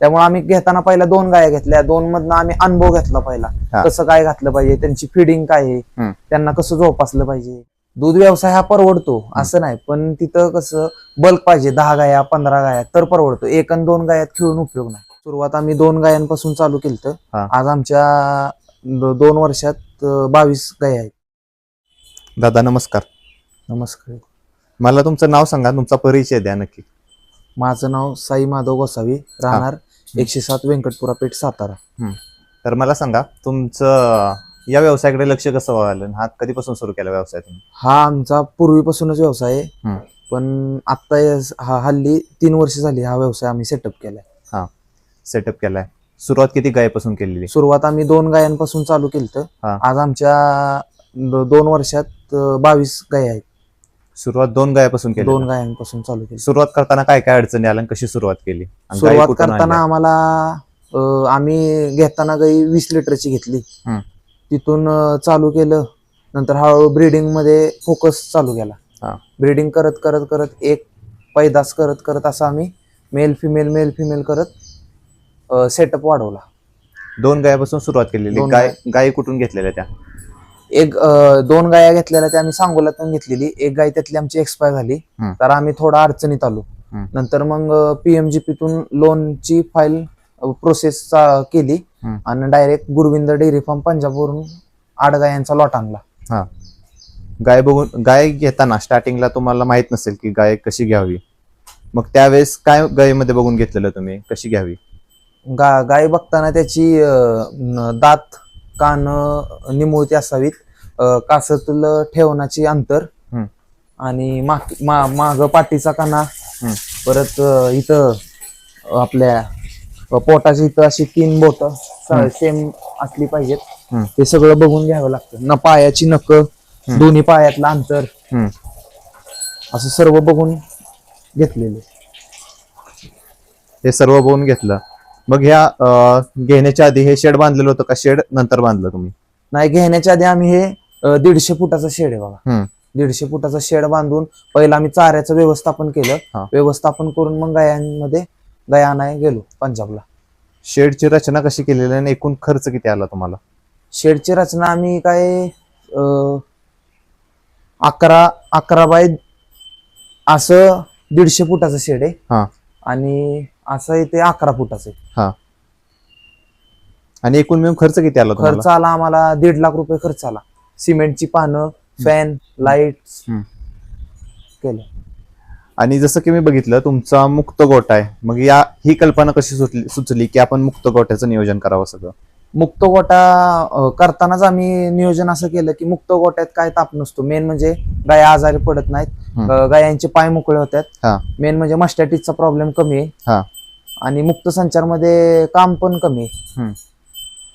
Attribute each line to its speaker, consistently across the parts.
Speaker 1: त्यामुळे आम्ही घेताना पहिला दोन गाया घेतल्या. दोन मधनं आम्ही अनुभव घेतला पहिला.
Speaker 2: हा.
Speaker 1: कसं काय घातलं पाहिजे त्यांची फिडिंग काय आहे. त्यांना कसं झोपासलं पाहिजे. दूध व्यवसाय हा परवडतो असं नाही. पण तिथं कसं बल्क पाहिजे दहा गाया पंधरा गाया तर परवडतो. एक आणि दोन गायात खेळून उपयोग नाही. सुरुवात आम्ही दोन गायांपासून चालू केलं
Speaker 2: हा.
Speaker 1: आज आमच्या दो- दोन वर्षात अं, बावीस गाया आहेत.
Speaker 2: दादा नमस्कार.
Speaker 1: नमस्कार.
Speaker 2: मला तुमचं नाव सांगा तुमचा परिचय द्या नक्की.
Speaker 1: माझं नाव साई माधव गोसावी राहणार. एकशे सात व्यंकटपुरा पेठ सातारा.
Speaker 2: तर मला सांगा तुमचं या व्यवसायाकडे लक्ष कसं व्हायला हा कधीपासून सुरू केला व्यवसाय तुम्ही?
Speaker 1: हा आमचा पूर्वीपासूनच व्यवसाय आहे. पण आता हा हल्ली तीन वर्ष झाली हा व्यवसाय आम्ही सेटअप केलाय.
Speaker 2: सेटअप केलाय. सुरुवात किती गायपासून केलेली?
Speaker 1: सुरुवात आम्ही दोन गायांपासून चालू केलं
Speaker 2: हा.
Speaker 1: आज आमच्या दोन वर्षात बावीस गाय आहेत.
Speaker 2: सुरुवात दोन गायपासून केली.
Speaker 1: दोन गायांपासून चालू केली.
Speaker 2: सुरुवात करताना काय काय अडचणी आल्या आणि कशी सुरुवात केली? आणि
Speaker 1: सुरुवात
Speaker 2: कुठून
Speaker 1: करताना
Speaker 2: आणल्या?
Speaker 1: आम्हाला अं, आम्ही घेताना गाई वीस लिटरची घेतली.
Speaker 2: हम्म.
Speaker 1: तिथून अं, चालू केलं. नंतर हळूहळू ब्रीडिंगमध्ये फोकस चालू
Speaker 2: हा.
Speaker 1: केला ब्रीडिंग करत करत करत एक पैदास करत करत असं आम्ही मेल फिमेल मेल फिमेल करत सेटअप वाढवला.
Speaker 2: दोन गायापासून सुरुवात केलेली.
Speaker 1: दोन
Speaker 2: गाय गायी. कुठून घेतलेल्या त्या?
Speaker 1: एक अं, दोन गाया घेतलेल्या त्या आम्ही सांगोल्यातून घेतलेली. एक गाय त्यातली आमची एक्सपायर झाली.
Speaker 2: हम्म.
Speaker 1: तर आम्ही थोडा अडचणीत आलो.
Speaker 2: हम्म.
Speaker 1: नंतर मग पीएमजीपीतून लोनची फाईल प्रोसेस केली.
Speaker 2: हम्म.
Speaker 1: आणि डायरेक्ट गुरविंद डेअरी फार्म पंजाबवरून आठ गायांचा लॉट आणला.
Speaker 2: गाय बघून गाय घेताना स्टार्टिंगला तुम्हाला माहीत नसेल की गाय कशी घ्यावी. मग त्यावेळेस काय गायीमध्ये बघून घेतलेलं तुम्ही? कशी घ्यावी?
Speaker 1: गा गाय बघताना त्याची अं, न- दात कान निमुळती असावीत कासातील ठेवण्याची अंतर. आणि माग माग पाठीचा काना. परत इथं आपल्या पोटाची इथं अशी तीन बोट. सेम असली पाहिजेत. ते सगळं बघून घ्यावं लागतं न पायाची नक दोन्ही पायातलं अंतर. असं सर्व बघून घेतलेले
Speaker 2: हे सर्व बघून घेतलं मग ह्या घेण्याच्या आधी हे शेड बांधलेलं होतं का? शेड नंतर बांधलं तुम्ही?
Speaker 1: नाही घेण्याच्या आधी आम्ही हे दीडशे फुटाचं शेड आहे बघा.
Speaker 2: हम्म.
Speaker 1: दीडशे फुटाचं शेड बांधून पहिला आम्ही चाऱ्याचं व्यवस्थापन
Speaker 2: हा.
Speaker 1: केलं व्यवस्थापन करून मग गायांमध्ये गाया आणाय गेलो पंजाबला.
Speaker 2: शेडची रचना कशी केलेली आणि एकूण खर्च किती आला तुम्हाला?
Speaker 1: शेडची रचना आम्ही काय अं, अकरा अकरा बाय असं दीडशे फुटाचं शेड
Speaker 2: हा.
Speaker 1: आहे आणि असं आहे ते अकरा फुटाचं आहे
Speaker 2: आणि एकूण मिळून खर्च किती आला तुम्हाला?
Speaker 1: खर्च आला आम्हाला दीड लाख रुपये खर्च आला. सिमेंटची पानं फॅन लाइट
Speaker 2: हम्म.
Speaker 1: केलं.
Speaker 2: आणि जसं की मी बघितलं तुमचा मुक्त गोठा आहे. मग या ही कल्पना कशी सुचली सुचली की आपण मुक्त गोठ्याचं नियोजन करावं सगळं?
Speaker 1: मुक्त गोटा करतानाच आम्ही नियोजन असं केलं की मुक्त गोट्यात काय ताप नसतो. मेन म्हणजे गाया आजारी पडत नाहीत. गायांचे पाय मोकळे
Speaker 2: हा.
Speaker 1: होतात मेन म्हणजे मस्टॅटिसचा प्रॉब्लेम कमी. आहे. आणि मुक्त संचारमध्ये काम पण कमी आहे.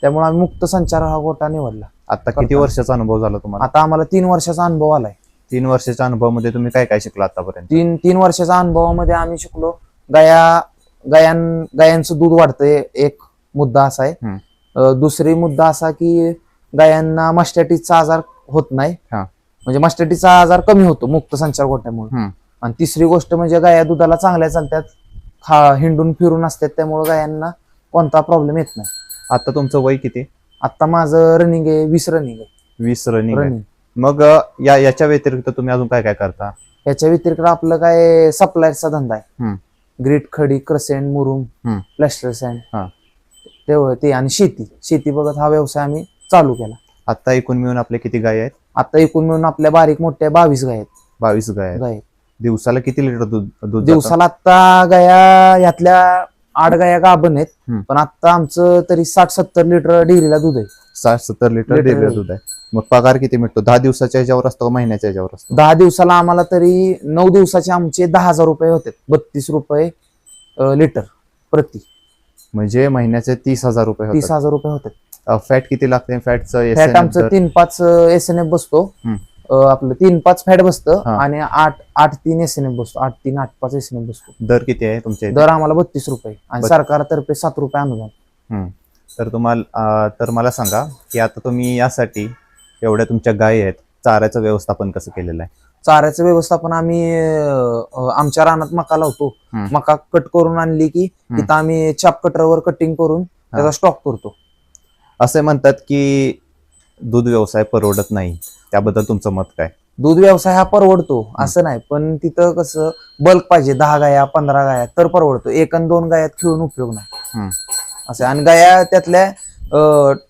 Speaker 1: त्यामुळे आम्ही मुक्त संचार हा गोटा निवडला.
Speaker 2: आता किती. वर्षाचा अनुभव झाला तुम्हाला?
Speaker 1: आता आम्हाला तीन वर्षाचा अनुभव आलाय.
Speaker 2: तीन वर्षाच्या अनुभवामध्ये तुम्ही काय काय शिकला आतापर्यंत?
Speaker 1: तीन तीन वर्षाच्या अनुभवामध्ये आम्ही शिकलो. गाया गायां गायांचं दूध वाढतंय. एक मुद्दा असा आहे. दुसरी मुद्दा असा की गायांना मस्टॅटिसचा आजार होत नाही
Speaker 2: हा.
Speaker 1: म्हणजे मस्टॅटिसचा आजार कमी होतो मुक्त संचार गोठ्यामुळे
Speaker 2: हम्म.
Speaker 1: आणि तिसरी गोष्ट म्हणजे गाया दुधाला चांगल्या चालतात खा हिंडून फिरून असतात त्यामुळे गायांना कोणता प्रॉब्लेम येत नाही
Speaker 2: आता तुमचं वय किती
Speaker 1: आता माझं रनिंग आहे वीस रनिंग आहे
Speaker 2: वीस रनिंग आहे.
Speaker 1: रनिंग
Speaker 2: मग अ, या याच्या व्यतिरिक्त तुम्ही अजून काय काय करता
Speaker 1: याच्या व्यतिरिक्त आपलं काय सप्लायरचा धंदा आहे
Speaker 2: हम्म.
Speaker 1: ग्रीट खडी क्रसेंट मुरुम
Speaker 2: हम्म.
Speaker 1: प्लॅस्टर
Speaker 2: हा.
Speaker 1: तेवढं ते आणि शेती. शेती बघत हा व्यवसाय आम्ही चालू केला.
Speaker 2: आता एकूण मिळून आपले किती गाय आहेत?
Speaker 1: आता एकूण मिळून आपल्या बारीक मोठ्या बावीस गाय आहेत.
Speaker 2: बावीस गाय आहेत.
Speaker 1: गाय.
Speaker 2: दिवसाला किती लिटर दूध दूध जातं?
Speaker 1: दिवसाला आता गाया यातल्या आठ गाया गाभण आहेत.
Speaker 2: हम्म.
Speaker 1: पण आता आमचं तरी साठ सत्तर लिटर डेअरीला दूध आहे.
Speaker 2: साठ सत्तर लिटर
Speaker 1: लिटर
Speaker 2: डेली
Speaker 1: आहे.
Speaker 2: दूध आहे. मग पगार किती मिळतो? दहा दिवसाच्या ह्याच्यावर असतो का महिन्याच्या ह्याच्यावर असतो?
Speaker 1: दहा दिवसाला आम्हाला तरी नऊ दिवसाचे आमचे दहा हजार रुपये होते. बत्तीस रुपये अं, लिटर प्रति.
Speaker 2: म्हणजे महिन्याचे तीस हजार रुपये
Speaker 1: तीस हजार रुपये होते
Speaker 2: होतात फॅट किती लागते फॅटचं
Speaker 1: फॅट आमचं तीन पाच एस एन एफ बसतो
Speaker 2: हम्म.
Speaker 1: अं, आपलं तीन पाच फॅट बसतं
Speaker 2: हा.
Speaker 1: आणि आठ आठ तीन एस एन एफ बसतो आठ तीन आठ पाच एस एन एफ बसतो
Speaker 2: दर किती आहे तुमच्या इथे?
Speaker 1: दर आम्हाला बत्तीस रुपये आणि
Speaker 2: बत्तीस.
Speaker 1: सरकारतर्फे सात रुपये अनुदान
Speaker 2: हम्म. तर तुम्हाला अं, तर मला सांगा की आता तुम्ही यासाठी एवढ्या तुमच्या गायी आहेत चाऱ्याचं व्यवस्थापन कसं केलेलं आहे?
Speaker 1: चाऱ्याचं व्यवस्थापन आम्ही अं, आमच्या रानात मका लावतो.
Speaker 2: हम्म.
Speaker 1: मका कट करून आणली की तिथं आम्ही चाप कटरवर कटिंग करून त्याचा स्टॉक करतो
Speaker 2: असे म्हणतात की दूध व्यवसाय परवडत नाही. त्याबद्दल तुमचं मत काय?
Speaker 1: दूध व्यवसाय हा परवडतो असं नाही. पण तिथं कसं बल्क पाहिजे दहा गाया पंधरा गाया तर परवडतो. एक आणि दोन गायात खेळून उपयोग नाही.
Speaker 2: हम्म.
Speaker 1: असं. आणि गाया त्यातल्या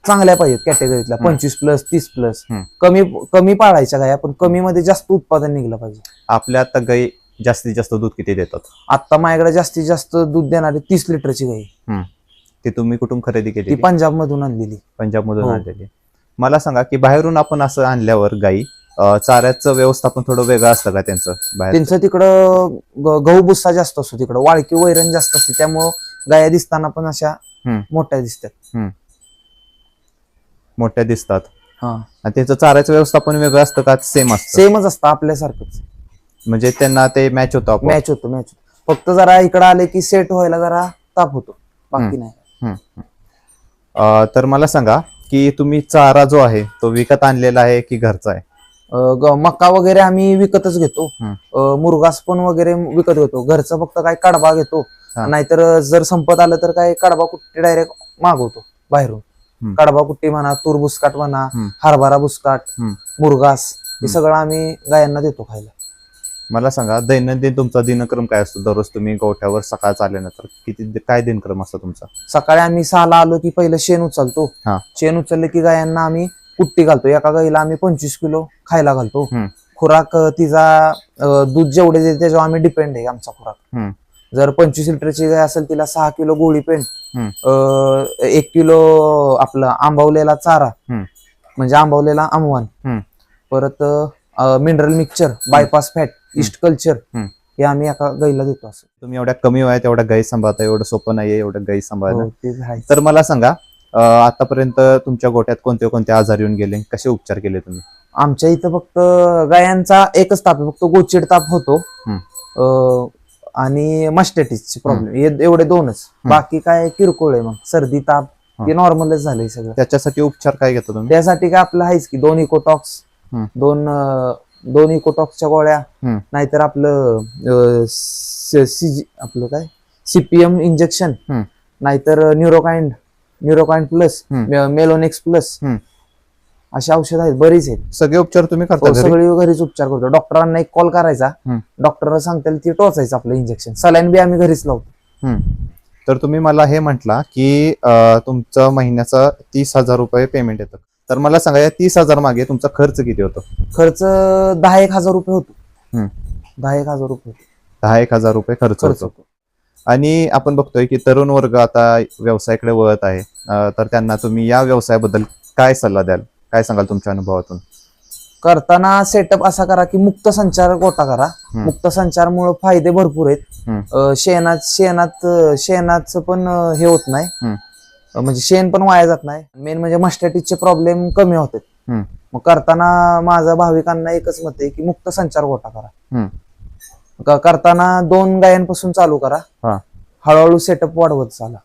Speaker 1: चांगल्या पाहिजेत कॅटेगरीतल्या पंचवीस प्लस तीस प्लस
Speaker 2: हम्म.
Speaker 1: कमी कमी पाळायच्या गाया पण कमी मध्ये जास्त उत्पादन निघलं पाहिजे.
Speaker 2: आपल्या आता गाई जास्तीत जास्त दूध किती देतात?
Speaker 1: आता माझ्याकडे जास्तीत जास्त दूध देणारी तीस लिटरची गाई. आहे.
Speaker 2: ती तुम्ही कुठून खरेदी
Speaker 1: ती
Speaker 2: केली
Speaker 1: पंजाब मधून आणलेली.
Speaker 2: पंजाब मधून
Speaker 1: हो.
Speaker 2: आणलेली. मला सांगा की बाहेरून आपण असं आणल्यावर गाई अं, चाऱ्याचं व्यवस्थापन थोडं वेगळं असतं का त्यांचं बाहेर
Speaker 1: त्यांचं तिकडं ग- गहू बुस्सा जास्त असतो तिकडं. वाळकी वैरण जास्त असते. त्यामुळं गाया दिसताना पण अशा
Speaker 2: हम्म.
Speaker 1: मोठ्या दिसतात.
Speaker 2: मोठ्या दिसतात
Speaker 1: हा
Speaker 2: आणि त्यांचं चाऱ्याचं व्यवस्थापन वेगळं असतं का सेम असतं
Speaker 1: सेमच असतं आपल्यासारखंच
Speaker 2: म्हणजे त्यांना ते मॅच होतं?
Speaker 1: मॅच होतो मॅच होतो फक्त जरा इकडं आले की सेट व्हायला जरा ताप होतो बाकी. नाही
Speaker 2: हम्म, हम्म. अं, तर मला सांगा की तुम्ही चारा जो आहे तो विकत आणलेला आहे की घरचा आहे
Speaker 1: अं, ग- मका वगैरे आम्ही विकतच घेतो
Speaker 2: हम्म.
Speaker 1: अं, मुरगास पण वगैरे विकत घेतो घरचं फक्त काय कडबा घेतो
Speaker 2: हा.
Speaker 1: नाहीतर जर संपत आलं तर काय कडबा कुट्टी डायरेक्ट मागवतो बाहेरून. कडबा कुट्टी म्हणा तूर बुसकाट म्हणा. हरभरा बुसकाट. मुरगास हे. सगळं आम्ही गायांना देतो खायला
Speaker 2: मला सांगा दैनंदिन तुमचा दिनक्रम काय असतो दररोज तुम्ही गोठ्यावर सकाळ आल्यानंतर किती काय दिनक्रम असतो तुमचा
Speaker 1: सकाळी आम्ही सहाला आलो की पहिलं शेण उचलतो
Speaker 2: हा.
Speaker 1: शेण उचललं की गायांना आम्ही कुट्टी घालतो एका गाईला आम्ही पंचवीस किलो खायला घालतो. खुराक तिचा दूध जेवढे देते त्याच्यावर आम्ही डिपेंड आहे आमचा खुराक. जर पंचवीस लिटरची गाय असेल तिला सहा किलो गोळी पेंट एक किलो आपलं आंबवलेला चारा. म्हणजे आंबवलेला आमवान. परत mineral mixture bypass fat yeast culture. हे आम्ही एका गाईला देतो असं
Speaker 2: तुम्ही एवढ्या कमी वयात एवढ्या गाई सांभाळता एवढं सोपं नाहीये एवढं गाई सांभाळणं
Speaker 1: हो.
Speaker 2: तर मला सांगा आतापर्यंत तुमच्या गोट्यात कोणते कोणते आजार येऊन गेले कसे उपचार केले तुम्ही
Speaker 1: आमच्या इथं फक्त गायांचा एकच ताप आहे फक्त गोचिड ताप होतो आणि मस्टॅटिसचे प्रॉब्लेम एवढे दोनच बाकी काय किरकोळ आहे मग सर्दी ताप हे नॉर्मलच झालंय सगळं
Speaker 2: त्याच्यासाठी उपचार काय घेता तुम्ही
Speaker 1: त्यासाठी काय आपलं आहेच की दोन इकोटॉक्स. दोन दोन इकोटॉक्सच्या गोळ्या. नाहीतर आपलं अं, स- सी- आपलं काय सीपीएम इंजेक्शन. नाहीतर Neurokind Neurokind plus. Melonex plus. अशी औषधं आहेत बरीच आहेत.
Speaker 2: सगळे उपचार तुम्ही करता
Speaker 1: हो,
Speaker 2: घरी?
Speaker 1: सगळी घरीच उपचार करतो. डॉक्टरांना एक कॉल करायचा.
Speaker 2: हम्म.
Speaker 1: डॉक्टर सांगतील ती टोचायचं आपलं इंजेक्शन सलाईन बी आम्ही घरीच लावतो.
Speaker 2: हम्म. तर तुम्ही मला हे म्हटला की अं, तुमचं महिन्याचा तीस हजार रुपये पेमेंट येतं. तर मला सांगा या तीस हजार मागे तुमचा खर्च किती होतो?
Speaker 1: खर्च दहा एक हजार रुपये होतो.
Speaker 2: हम्म.
Speaker 1: दहा एक हजार रुपये.
Speaker 2: दहा एक हजार रुपये खर्च
Speaker 1: खर्च
Speaker 2: होतो
Speaker 1: होतो.
Speaker 2: आणि आपण बघतोय की तरुण वर्ग आता व्यवसायाकडे वळत आहे. अं, तर त्यांना तुम्ही या व्यवसायाबद्दल काय सल्ला द्याल? काय सांगाल तुमच्या अनुभवातून
Speaker 1: करताना सेटअप असा करा की मुक्त संचार गोटा करा
Speaker 2: हम्म.
Speaker 1: मुक्त संचारमुळे फायदे भरपूर आहेत
Speaker 2: हम्म.
Speaker 1: अं, शेणात शेणात शेणाचं पण अं, हे होत नाही
Speaker 2: हम्म.
Speaker 1: अं, म्हणजे शेण पण वाया जात नाही मेन म्हणजे मस्टॅटिसचे प्रॉब्लेम कमी होतात
Speaker 2: हम्म.
Speaker 1: मग करताना माझा भाविकांना एकच मत आहे की मुक्त संचार गोटा करा
Speaker 2: हम्म.
Speaker 1: क- करताना दोन गायांपासून चालू करा
Speaker 2: हा.
Speaker 1: हळूहळू सेटअप वाढवत चाला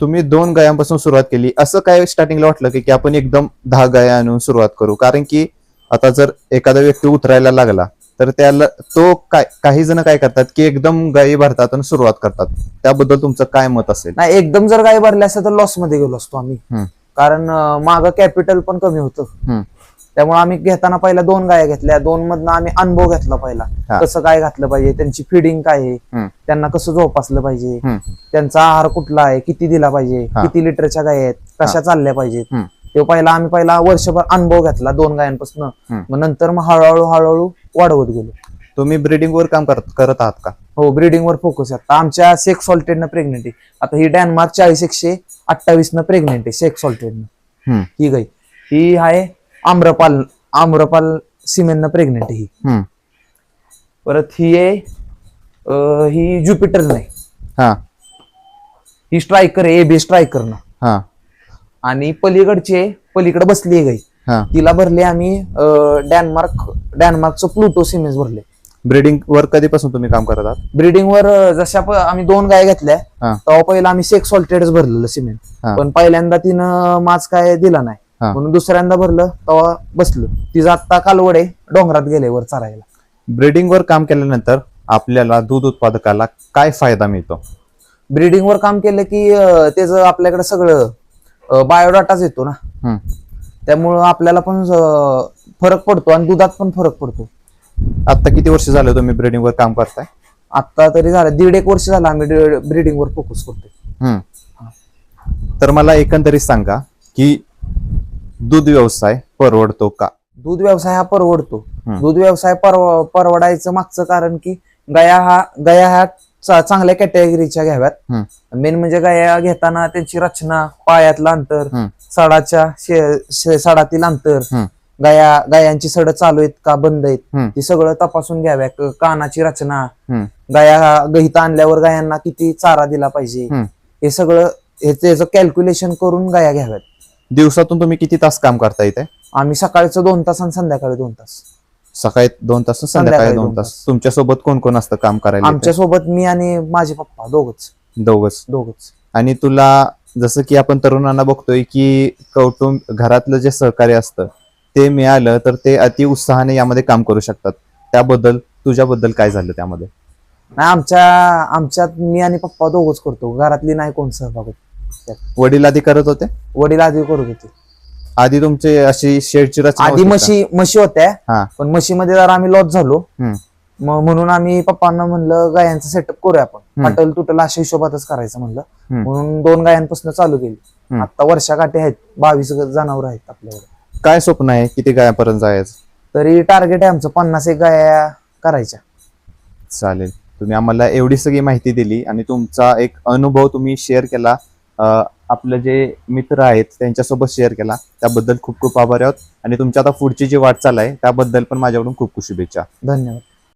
Speaker 2: तुम्ही दोन गायांपासून सुरुवात केली. असं काय स्टार्टिंगला वाटलं की की आपण एकदम दहा गाया आणून सुरुवात करू? कारण की आता जर एखादा व्यक्ती उतरायला लागला तर त्याला तो काय काही जण काय करतात की एकदम गायी भरतात आणि सुरुवात करतात. त्याबद्दल तुमचं काय मत असेल?
Speaker 1: नाही एकदम जर गाय भरले असतं तर लॉसमध्ये गेलो असतो आम्ही.
Speaker 2: हम्म.
Speaker 1: कारण माग कॅपिटल पण कमी होतं.
Speaker 2: हम्म.
Speaker 1: त्यामुळे आम्ही घेताना पहिला दोन गाया घेतल्या दोन मधनं आम्ही अनुभव घेतला पहिला
Speaker 2: हा.
Speaker 1: कसं काय घातलं पाहिजे त्यांची फिडिंग काय आहे
Speaker 2: हम्म.
Speaker 1: त्यांना कसं झोपासलं पाहिजे
Speaker 2: हम्म.
Speaker 1: त्यांचा आहार कुठला आहे किती दिला पाहिजे
Speaker 2: हा.
Speaker 1: किती लिटरच्या गाय आहेत कशा चालल्या पाहिजेत
Speaker 2: हम्म.
Speaker 1: ते पहिला आम्ही पहिला वर्षभर अनुभव घेतला दोन गायांपासून
Speaker 2: हम्म.
Speaker 1: मग नंतर मग हळूहळू हळूहळू वाढवत गेलो
Speaker 2: तुम्ही ब्रिडिंगवर काम करत करत आहात का
Speaker 1: हो ब्रीडिंग वर फोकस आहे आता आमच्या सेक्स सॉल्टेडनं प्रेग्नेंट आहे आता ही डॅनमार्क चाळीस एकशे अठ्ठावीस न प्रेग्नेंट आहे सेक्स सॉल्टेडनं
Speaker 2: हम्म.
Speaker 1: ही गाई ही आहे आम्रपाल आम्रपाल सिमेंटनं प्रेग्नेंट ही.
Speaker 2: हम्म.
Speaker 1: परत ही आहे अं, ही ज्युपिटर नाही.
Speaker 2: हा.
Speaker 1: ही स्ट्रायकर आहे एबी स्ट्रायकर ना.
Speaker 2: हा.
Speaker 1: आणि पलीकडची पलीकडे बसली आहे गाई.
Speaker 2: हा.
Speaker 1: तिला भरले आम्ही अं, डॅनमार्क डॅनमार्कचं प्लुटो सिमेंट भरले.
Speaker 2: ब्रिडिंग वर कधीपासून तुम्ही काम करत आहात?
Speaker 1: ब्रीडिंग वर अं, जशा प- आम्ही दोन गाय घेतल्या
Speaker 2: हा.
Speaker 1: तेव्हा पहिला आम्ही सेक्स सॉल्टेडच भरलेलं सिमेंट
Speaker 2: हा.
Speaker 1: पण पहिल्यांदा तिनं माच काय दिला नाही. म्हणून दुसऱ्यांदा भरलं तेव्हा बसलं. तिचं आत्ता कालवड आहे डोंगरात गेले वर चरायला.
Speaker 2: ब्रिडिंगवर काम केल्यानंतर आपल्याला दूध उत्पादकाला काय फायदा मिळतो?
Speaker 1: ब्रीडिंगवर काम केलं की अं, त्याचं आपल्याकडे सगळं बायोडाटाच येतो ना.
Speaker 2: हम्म.
Speaker 1: त्यामुळं आपल्याला पण अं, फरक पडतो आणि दुधात पण फरक पडतो.
Speaker 2: आता किती वर्ष झालं तुम्ही ब्रिडिंगवर काम करताय?
Speaker 1: आता तरी झालं दीड एक वर्ष झालं आम्ही ब्रीडिंगवर फोकस करतोय.
Speaker 2: हम्म. तर मला एकंदरीत सांगा की दूध व्यवसाय परवडतो का
Speaker 1: दूध व्यवसाय हा परवडतो. दूध व्यवसाय परव परवडायचं मागचं कारण की गाया हा गाया चा- चांगल्या कॅटेगरीच्या घ्याव्यात. मेन म्हणजे गाया घेताना त्यांची रचना पायातलं अंतर. सडाच्या सडातील अंतर. गाया गायांची सड चालू आहेत का बंद आहेत. ती सगळं तपासून घ्याव्या कानाची रचना. गाया गहिता आणल्यावर गायांना किती चारा दिला पाहिजे. हे सगळं हे त्याचं कॅल्क्युलेशन करून गाया घ्याव्यात
Speaker 2: दिवसातून तुम्ही किती तास काम करता इथे?
Speaker 1: आम्ही सकाळचं दोन तास आणि संध्याकाळी दोन तास.
Speaker 2: सकाळी दोन तास संध्याकाळी दोन तास. तुमच्यासोबत कोण कोण असतं काम करायला
Speaker 1: आमच्यासोबत मी आणि माझे पप्पा दोघच?
Speaker 2: दोघच.
Speaker 1: दोघच.
Speaker 2: आणि तुला जसं की आपण तरुणांना बघतोय की कौटुंब घरातलं जे सहकार्य असतं ते मिळालं तर ते अति उत्साहाने यामध्ये काम करू शकतात. त्याबद्दल तुझ्याबद्दल काय झालं त्यामध्ये?
Speaker 1: नाही आमच्या आमच्यात मी आणि पप्पा दोघच करतो. घरातली नाही कोण सहभाग होत.
Speaker 2: वडील आधी करत होते
Speaker 1: वडील आधी करत होते
Speaker 2: आधी तुमची अशी शेडची रचना
Speaker 1: आधी
Speaker 2: होती का?
Speaker 1: म्हशी म्हशी होत्या
Speaker 2: हा.
Speaker 1: पण म्हशीमध्ये जर आम्ही लॉस झालो
Speaker 2: हम्म.
Speaker 1: म- म्हणून आम्ही पप्पांना म्हणलं गायांचं सेटअप करूया आपण
Speaker 2: हम्म.
Speaker 1: फाटल तुटल अशा हिशोबातच करायचं म्हणलं
Speaker 2: हम्म.
Speaker 1: म्हणून दोन गायांपासून चालू केली
Speaker 2: हम्म.
Speaker 1: आता वर्षाकाठी आहेत बावीस जनावर आहेत आपल्याकडे
Speaker 2: काय स्वप्न आहे किती गायापर्यंत जायचं
Speaker 1: तरी टार्गेट आहे आमचं पन्नास एक गाया करायच्या
Speaker 2: चालेल तुम्ही आम्हाला एवढी सगळी माहिती दिली आणि तुमचा एक अनुभव तुम्ही शेअर केला आपले जे मित्र आहेत त्यांच्यासोबत शेअर केला. त्याबद्दल खूप खूप आभार आहोत. आणि तुमच्या आता पुढची जी वाटचाल आहे त्याबद्दल पण माझ्याकडून खूप खूप शुभेच्छा.
Speaker 1: धन्यवाद.